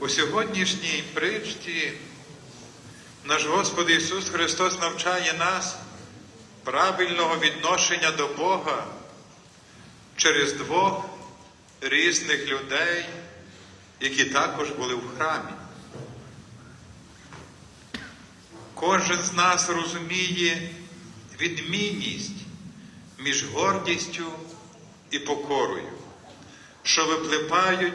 У сьогоднішній притчі наш Господь Ісус Христос навчає нас правильного відношення до Бога через двох різних людей, які також були в храмі. Кожен з нас розуміє відмінність між гордістю і покорою, що випливають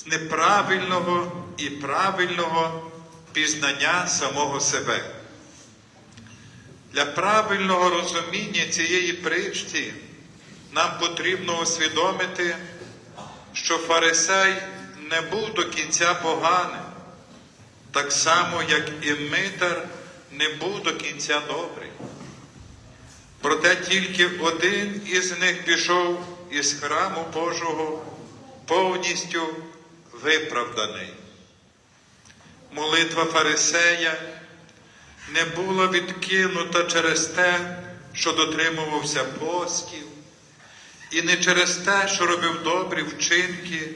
з неправильного і правильного пізнання самого себе. Для правильного розуміння цієї притчі нам потрібно усвідомити, що фарисей не був до кінця поганим, так само, як і митар не був до кінця добрий. Проте тільки один із них пішов із храму Божого повністю виправданий. Молитва Фарисея не була відкинута через те, що дотримувався постів, і не через те, що робив добрі вчинки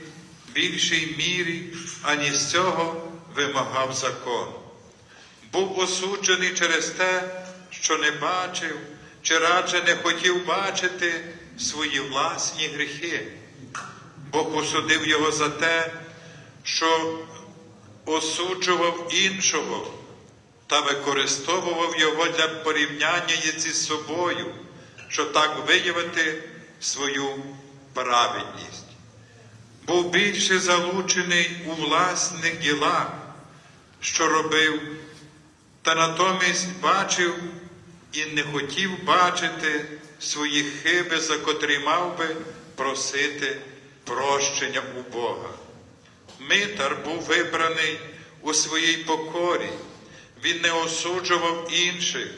в більшій мірі, ані з цього вимагав закон. Був осуджений через те, що не бачив, чи радше не хотів бачити свої власні гріхи. Бог осудив його за те, що осуджував іншого та використовував його для порівняння зі собою, щоб так виявити свою праведність. Був більше залучений у власних ділах, що робив, та натомість бачив і не хотів бачити свої хиби, за котрі мав би просити прощення у Бога. Митар був вибраний у своїй покорі, він не осуджував інших,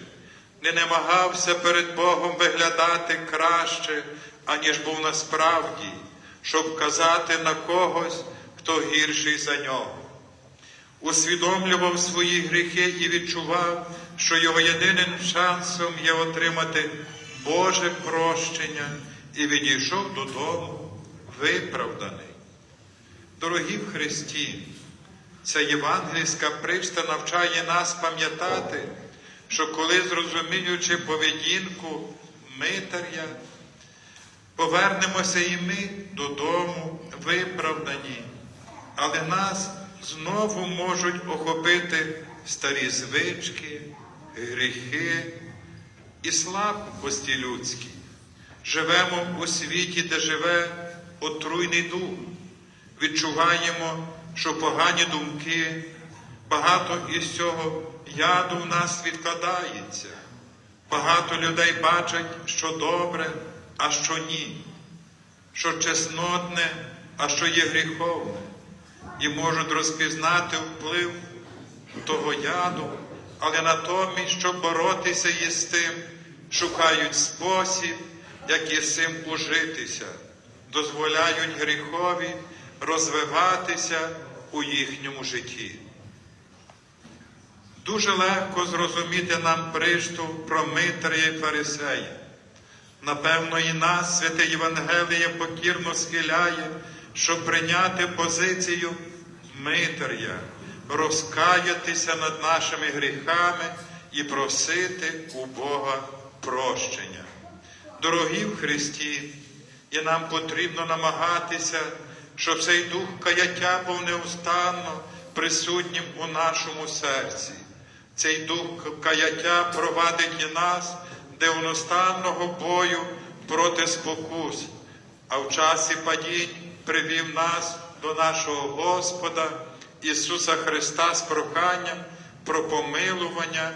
не намагався перед Богом виглядати краще, аніж був насправді, щоб вказати на когось, хто гірший за нього. Усвідомлював свої гріхи і відчував, що його єдиним шансом є отримати Боже прощення і відійшов додому виправданий. Дорогі в Христі, ця євангельська причта навчає нас пам'ятати, що коли зрозуміючи поведінку митаря, повернемося і ми додому виправдані, але нас знову можуть охопити старі звички, гріхи і слабкості людські. Живемо у світі, де живе отруйний дух. Відчуваємо, що погані думки, багато із цього яду в нас відкладається. Багато людей бачать, що добре, а що ні, що чеснотне, а що є гріховне, і можуть розпізнати вплив того яду, але натомість, щоб боротися із тим, шукають спосіб, як із цим ужитися, дозволяють гріхові розвиватися у їхньому житті. Дуже легко зрозуміти нам пришту про Митря і Фарисея. Напевно, і нас, святе Євангеліє, покірно схиляє, щоб прийняти позицію Митря, розкаятися над нашими гріхами і просити у Бога прощення. Дорогі в Христі, і нам потрібно намагатися, щоб цей дух каяття був неустанно присутнім у нашому серці. Цей дух каяття провадить і нас до неустанного бою проти спокус, а в часі падінь привів нас до нашого Господа Ісуса Христа з проханням про помилування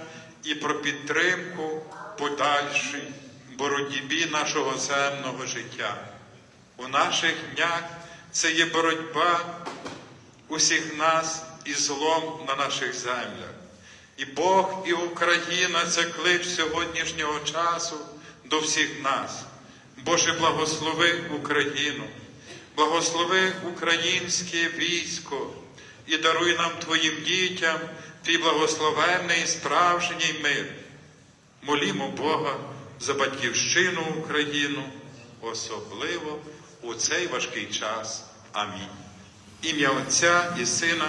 і про підтримку подальшій боротьбі нашого земного життя. У наших днях це є боротьба усіх нас і злом на наших землях. І Бог, і Україна це клич сьогоднішнього часу до всіх нас. Боже, благослови Україну, благослови українське військо і даруй нам Твоїм дітям твій благословенний справжній мир. Молімо Бога за батьківщину Україну, особливо у цей важкий час. Амінь. Ім'я Отця і Сина